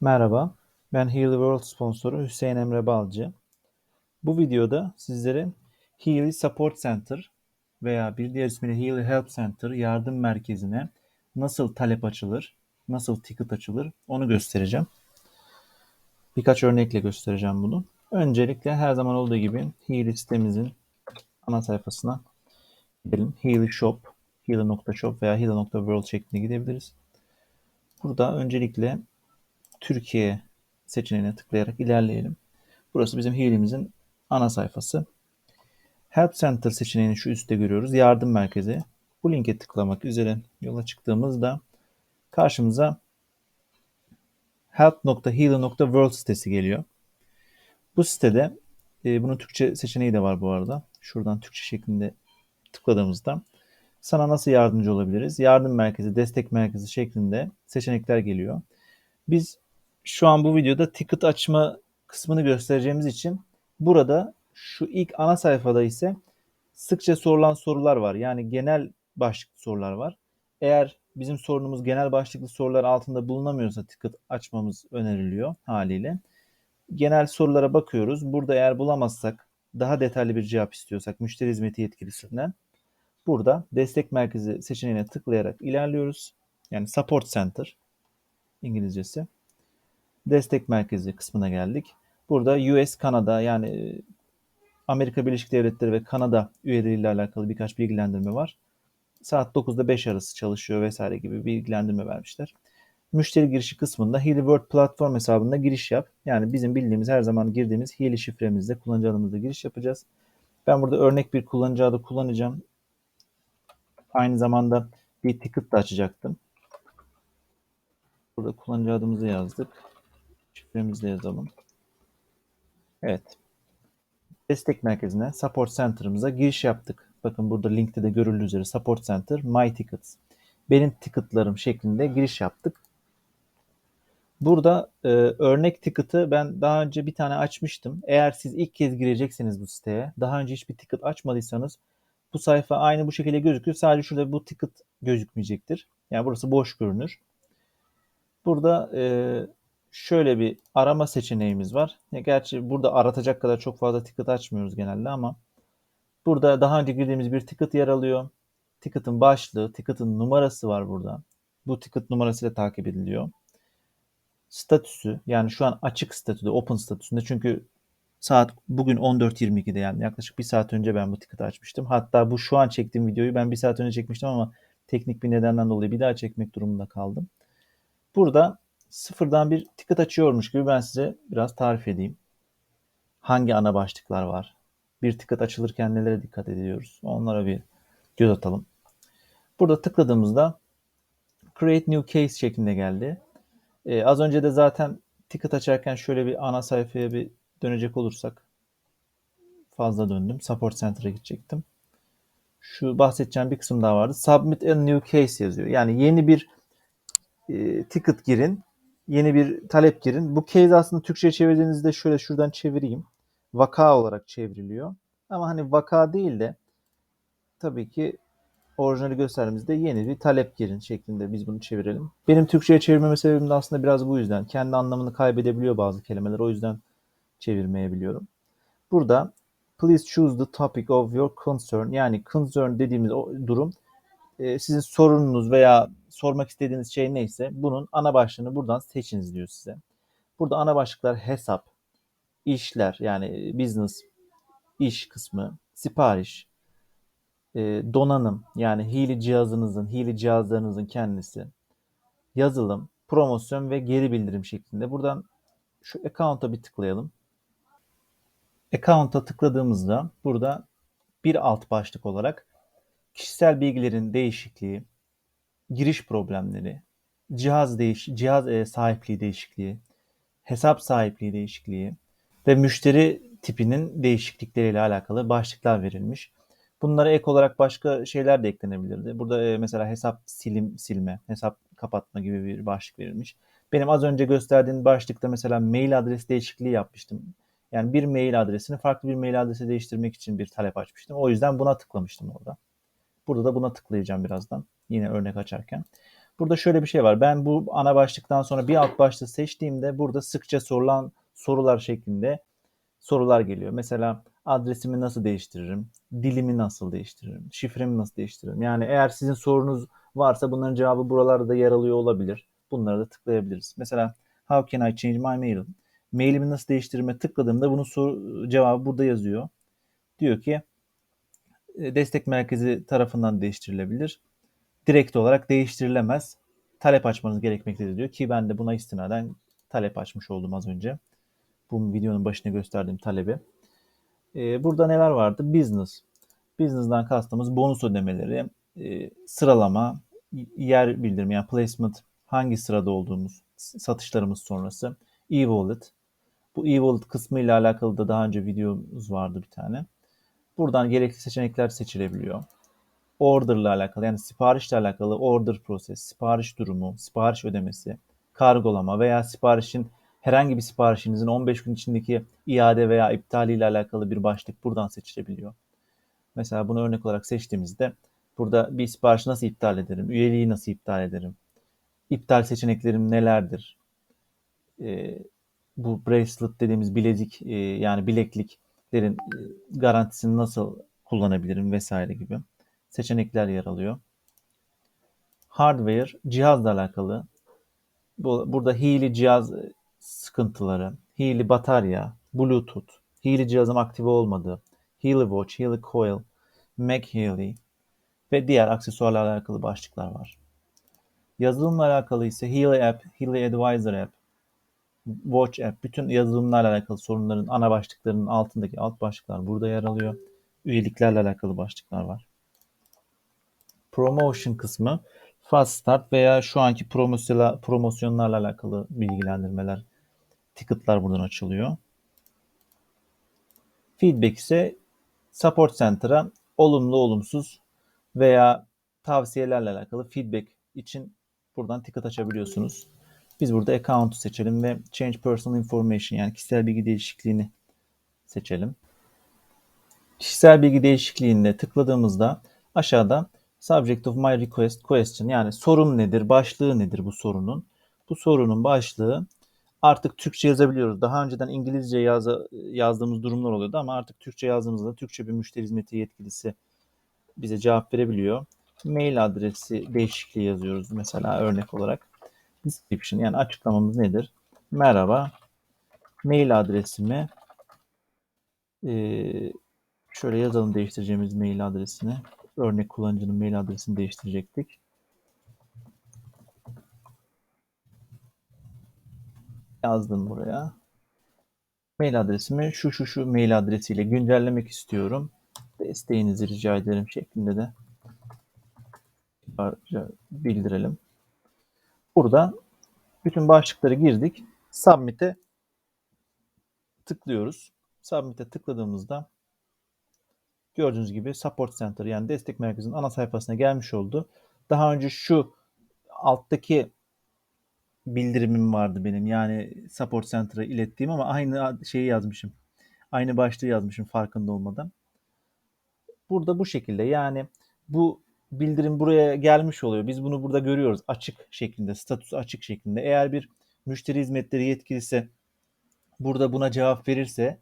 Merhaba, ben Healy World sponsoru Hüseyin Emre Balcı. Bu videoda sizlere Healy Support Center veya bir diğer ismiyle Healy Help Center yardım merkezine nasıl talep açılır, nasıl ticket açılır onu göstereceğim. Birkaç örnekle göstereceğim bunu. Öncelikle her zaman olduğu gibi Healy sitemizin ana sayfasına gidelim. Healy Shop, Healy.shop veya Healy.world şeklinde gidebiliriz. Burada öncelikle Türkiye seçeneğine tıklayarak ilerleyelim. Burası bizim Healy'mizin ana sayfası. Help Center seçeneğini şu üstte görüyoruz. Yardım merkezi. Bu linke tıklamak üzere yola çıktığımızda karşımıza help.healy.world sitesi geliyor. Bu sitede e, bunun Türkçe seçeneği de var bu arada. Şuradan Türkçe şeklinde tıkladığımızda sana nasıl yardımcı olabiliriz? Yardım merkezi, destek merkezi şeklinde seçenekler geliyor. Biz şu an bu videoda ticket açma kısmını göstereceğimiz için burada şu ilk ana sayfada ise sıkça sorulan sorular var. Yani genel başlıklı sorular var. Eğer bizim sorunumuz genel başlıklı sorular altında bulunamıyorsa ticket açmamız öneriliyor haliyle. Genel sorulara bakıyoruz. Burada eğer bulamazsak daha detaylı bir cevap istiyorsak müşteri hizmeti yetkilisinden burada destek merkezi seçeneğine tıklayarak ilerliyoruz. Yani support center İngilizcesi destek merkezi kısmına geldik. Burada US, Kanada yani e, Amerika Birleşik Devletleri ve Kanada üyeleriyle alakalı birkaç bilgilendirme var. Saat 9'da 5 arası çalışıyor vesaire gibi bilgilendirme vermişler. Müşteri girişi kısmında Healy World platform hesabında giriş yap. Yani bizim bildiğimiz her zaman girdiğimiz Healy şifremizle kullanıcı adımızla giriş yapacağız. Ben burada örnek bir kullanıcı adı kullanacağım. Aynı zamanda bir ticket da açacaktım. Burada kullanıcı adımızı yazdık. Şifremizi de yazalım. Evet. Destek merkezine, Support Center'ımıza giriş yaptık. Bakın burada linkte de görüldüğü üzere Support Center, My Tickets. Benim ticketlarım şeklinde giriş yaptık. Burada e, örnek ticket'ı ben daha önce bir tane açmıştım. Eğer siz ilk kez girecekseniz bu siteye, daha önce hiçbir ticket açmadıysanız bu sayfa aynı bu şekilde gözüküyor. Sadece şurada bu ticket gözükmeyecektir. Yani burası boş görünür. Burada e, şöyle bir arama seçeneğimiz var. Gerçi burada aratacak kadar çok fazla ticket açmıyoruz genelde ama burada daha önce girdiğimiz bir ticket yer alıyor. Ticket'ın başlığı, ticket'ın numarası var burada. Bu ticket numarasıyla takip ediliyor. Statüsü yani şu an açık statüde, open statüsünde çünkü saat bugün 14.22'de yani yaklaşık bir saat önce ben bu ticket'ı açmıştım. Hatta bu şu an çektiğim videoyu ben bir saat önce çekmiştim ama teknik bir nedenden dolayı bir daha çekmek durumunda kaldım. Burada sıfırdan bir ticket açıyormuş gibi ben size biraz tarif edeyim. Hangi ana başlıklar var? Bir ticket açılırken nelere dikkat ediyoruz? Onlara bir göz atalım. Burada tıkladığımızda Create New Case şeklinde geldi. Ee, az önce de zaten ticket açarken şöyle bir ana sayfaya bir dönecek olursak fazla döndüm. Support Center'a gidecektim. Şu bahsedeceğim bir kısım daha vardı. Submit a new case yazıyor. Yani yeni bir e, ticket girin yeni bir talep girin. Bu case aslında Türkçe'ye çevirdiğinizde şöyle şuradan çevireyim. Vaka olarak çevriliyor. Ama hani vaka değil de tabii ki orijinali gösterdiğimizde yeni bir talep girin şeklinde biz bunu çevirelim. Benim Türkçe'ye çevirmeme sebebim de aslında biraz bu yüzden. Kendi anlamını kaybedebiliyor bazı kelimeler. O yüzden çevirmeyebiliyorum. Burada please choose the topic of your concern yani concern dediğimiz o durum e, sizin sorununuz veya sormak istediğiniz şey neyse bunun ana başlığını buradan seçiniz diyor size. Burada ana başlıklar hesap, işler yani business, iş kısmı, sipariş, e, donanım yani hili cihazınızın, hili cihazlarınızın kendisi, yazılım, promosyon ve geri bildirim şeklinde. Buradan şu account'a bir tıklayalım. Account'a tıkladığımızda burada bir alt başlık olarak kişisel bilgilerin değişikliği, giriş problemleri, cihaz değiş cihaz e, sahipliği değişikliği, hesap sahipliği değişikliği ve müşteri tipinin değişiklikleriyle alakalı başlıklar verilmiş. Bunlara ek olarak başka şeyler de eklenebilirdi. Burada e, mesela hesap silim silme, hesap kapatma gibi bir başlık verilmiş. Benim az önce gösterdiğim başlıkta mesela mail adresi değişikliği yapmıştım. Yani bir mail adresini farklı bir mail adresi değiştirmek için bir talep açmıştım. O yüzden buna tıklamıştım orada. Burada da buna tıklayacağım birazdan. Yine örnek açarken. Burada şöyle bir şey var. Ben bu ana başlıktan sonra bir alt başlığı seçtiğimde burada sıkça sorulan sorular şeklinde sorular geliyor. Mesela adresimi nasıl değiştiririm? Dilimi nasıl değiştiririm? Şifremi nasıl değiştiririm? Yani eğer sizin sorunuz varsa bunların cevabı buralarda yer alıyor olabilir. Bunlara da tıklayabiliriz. Mesela how can I change my mail? Mailimi nasıl değiştirime tıkladığımda bunun soru, cevabı burada yazıyor. Diyor ki e, destek merkezi tarafından değiştirilebilir. Direkt olarak değiştirilemez. Talep açmanız gerekmektedir diyor ki ben de buna istinaden talep açmış oldum az önce. Bu videonun başına gösterdiğim talebi. Ee, burada neler vardı? Business. Business'dan kastımız bonus ödemeleri, e, sıralama, yer bildirimi yani placement, hangi sırada olduğumuz, satışlarımız sonrası, e-wallet. Bu e-wallet kısmı ile alakalı da daha önce videomuz vardı bir tane. Buradan gerekli seçenekler seçilebiliyor. Order ile alakalı yani siparişle alakalı order proses, sipariş durumu, sipariş ödemesi, kargolama veya siparişin herhangi bir siparişinizin 15 gün içindeki iade veya iptali ile alakalı bir başlık buradan seçilebiliyor. Mesela bunu örnek olarak seçtiğimizde burada bir sipariş nasıl iptal ederim, üyeliği nasıl iptal ederim, iptal seçeneklerim nelerdir, e, bu bracelet dediğimiz bilezik e, yani bilekliklerin e, garantisini nasıl kullanabilirim vesaire gibi seçenekler yer alıyor. Hardware cihazla alakalı. Bu, burada hili cihaz sıkıntıları, hili batarya, Bluetooth, hili cihazım aktive olmadı, Healy Watch, Healy Coil, Mac Healy ve diğer aksesuarlarla alakalı başlıklar var. Yazılımla alakalı ise Healy App, Healy Advisor App, Watch App, bütün yazılımlarla alakalı sorunların ana başlıklarının altındaki alt başlıklar burada yer alıyor. Üyeliklerle alakalı başlıklar var. Promotion kısmı Fast Start veya şu anki promosyonlarla alakalı bilgilendirmeler, ticketlar buradan açılıyor. Feedback ise Support Center'a olumlu, olumsuz veya tavsiyelerle alakalı feedback için buradan ticket açabiliyorsunuz. Biz burada account'u seçelim ve change personal information yani kişisel bilgi değişikliğini seçelim. Kişisel bilgi değişikliğinde tıkladığımızda aşağıda subject of my request question yani sorun nedir, başlığı nedir bu sorunun? Bu sorunun başlığı artık Türkçe yazabiliyoruz. Daha önceden İngilizce yaz, yazdığımız durumlar oluyordu ama artık Türkçe yazdığımızda Türkçe bir müşteri hizmeti yetkilisi bize cevap verebiliyor. Mail adresi değişikliği yazıyoruz mesela örnek olarak. Description yani açıklamamız nedir? Merhaba, mail adresimi ee, şöyle yazalım değiştireceğimiz mail adresini. Örnek kullanıcının mail adresini değiştirecektik. Yazdım buraya. Mail adresimi şu şu şu mail adresiyle güncellemek istiyorum. Desteğinizi rica ederim şeklinde de bildirelim. Burada bütün başlıkları girdik. Submit'e tıklıyoruz. Submit'e tıkladığımızda gördüğünüz gibi Support Center yani destek merkezinin ana sayfasına gelmiş oldu. Daha önce şu alttaki bildirimim vardı benim. Yani Support Center'a ilettiğim ama aynı şeyi yazmışım. Aynı başlığı yazmışım farkında olmadan. Burada bu şekilde yani bu bildirim buraya gelmiş oluyor. Biz bunu burada görüyoruz açık şeklinde, statüsü açık şeklinde. Eğer bir müşteri hizmetleri yetkilisi burada buna cevap verirse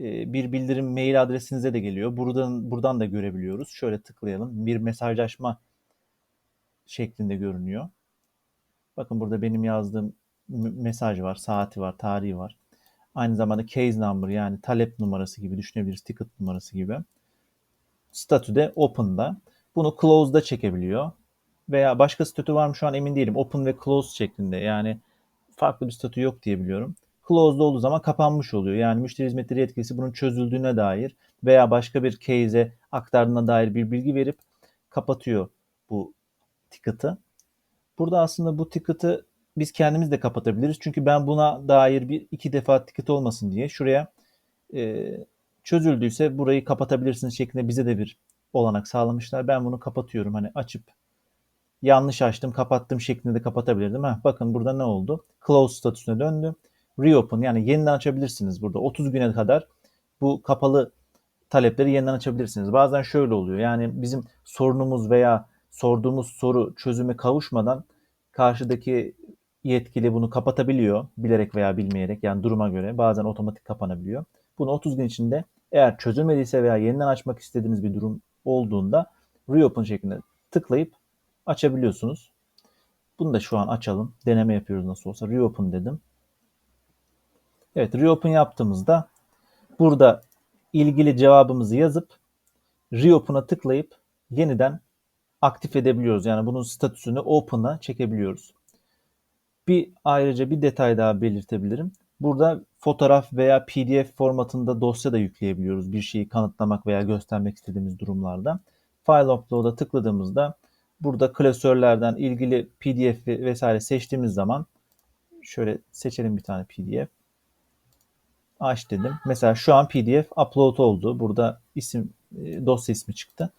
bir bildirim mail adresinize de geliyor. Buradan buradan da görebiliyoruz. Şöyle tıklayalım. Bir mesajlaşma şeklinde görünüyor. Bakın burada benim yazdığım mesaj var, saati var, tarihi var. Aynı zamanda case number yani talep numarası gibi düşünebiliriz, ticket numarası gibi. Statüde open'da. Bunu close'da çekebiliyor. Veya başka statü var mı şu an emin değilim. Open ve close şeklinde. Yani farklı bir statü yok diye biliyorum. Close'da olduğu zaman kapanmış oluyor. Yani müşteri hizmetleri yetkilisi bunun çözüldüğüne dair veya başka bir case'e aktardığına dair bir bilgi verip kapatıyor bu ticket'ı. Burada aslında bu ticket'ı biz kendimiz de kapatabiliriz. Çünkü ben buna dair bir iki defa ticket olmasın diye şuraya e, çözüldüyse burayı kapatabilirsiniz şeklinde bize de bir olanak sağlamışlar. Ben bunu kapatıyorum. Hani açıp yanlış açtım, kapattım şeklinde de kapatabilirdim. Heh, bakın burada ne oldu? Close statüsüne döndü. Reopen yani yeniden açabilirsiniz burada. 30 güne kadar bu kapalı talepleri yeniden açabilirsiniz. Bazen şöyle oluyor. Yani bizim sorunumuz veya sorduğumuz soru çözüme kavuşmadan karşıdaki yetkili bunu kapatabiliyor bilerek veya bilmeyerek yani duruma göre bazen otomatik kapanabiliyor. Bunu 30 gün içinde eğer çözülmediyse veya yeniden açmak istediğiniz bir durum olduğunda reopen şeklinde tıklayıp açabiliyorsunuz. Bunu da şu an açalım. Deneme yapıyoruz nasıl olsa. Reopen dedim. Evet reopen yaptığımızda burada ilgili cevabımızı yazıp reopen'a tıklayıp yeniden aktif edebiliyoruz. Yani bunun statüsünü open'a çekebiliyoruz. Bir ayrıca bir detay daha belirtebilirim. Burada fotoğraf veya PDF formatında dosya da yükleyebiliyoruz. Bir şeyi kanıtlamak veya göstermek istediğimiz durumlarda. File upload'a tıkladığımızda burada klasörlerden ilgili PDF vesaire seçtiğimiz zaman şöyle seçelim bir tane PDF. Aç dedim. Mesela şu an PDF upload oldu. Burada isim e, dosya ismi çıktı.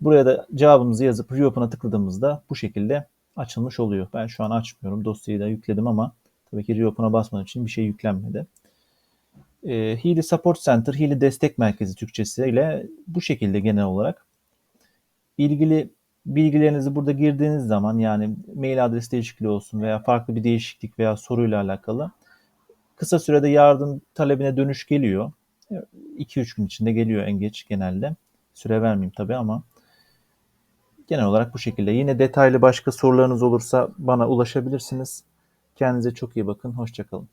Buraya da cevabımızı yazıp reopen'a tıkladığımızda bu şekilde açılmış oluyor. Ben şu an açmıyorum. Dosyayı da yükledim ama tabii ki reopen'a basmadığım için bir şey yüklenmedi. E, Healy Support Center, Healy Destek Merkezi Türkçesi ile bu şekilde genel olarak ilgili bilgilerinizi burada girdiğiniz zaman yani mail adresi değişikliği olsun veya farklı bir değişiklik veya soruyla alakalı kısa sürede yardım talebine dönüş geliyor. 2-3 gün içinde geliyor en geç genelde. Süre vermeyeyim tabii ama genel olarak bu şekilde. Yine detaylı başka sorularınız olursa bana ulaşabilirsiniz. Kendinize çok iyi bakın. Hoşçakalın.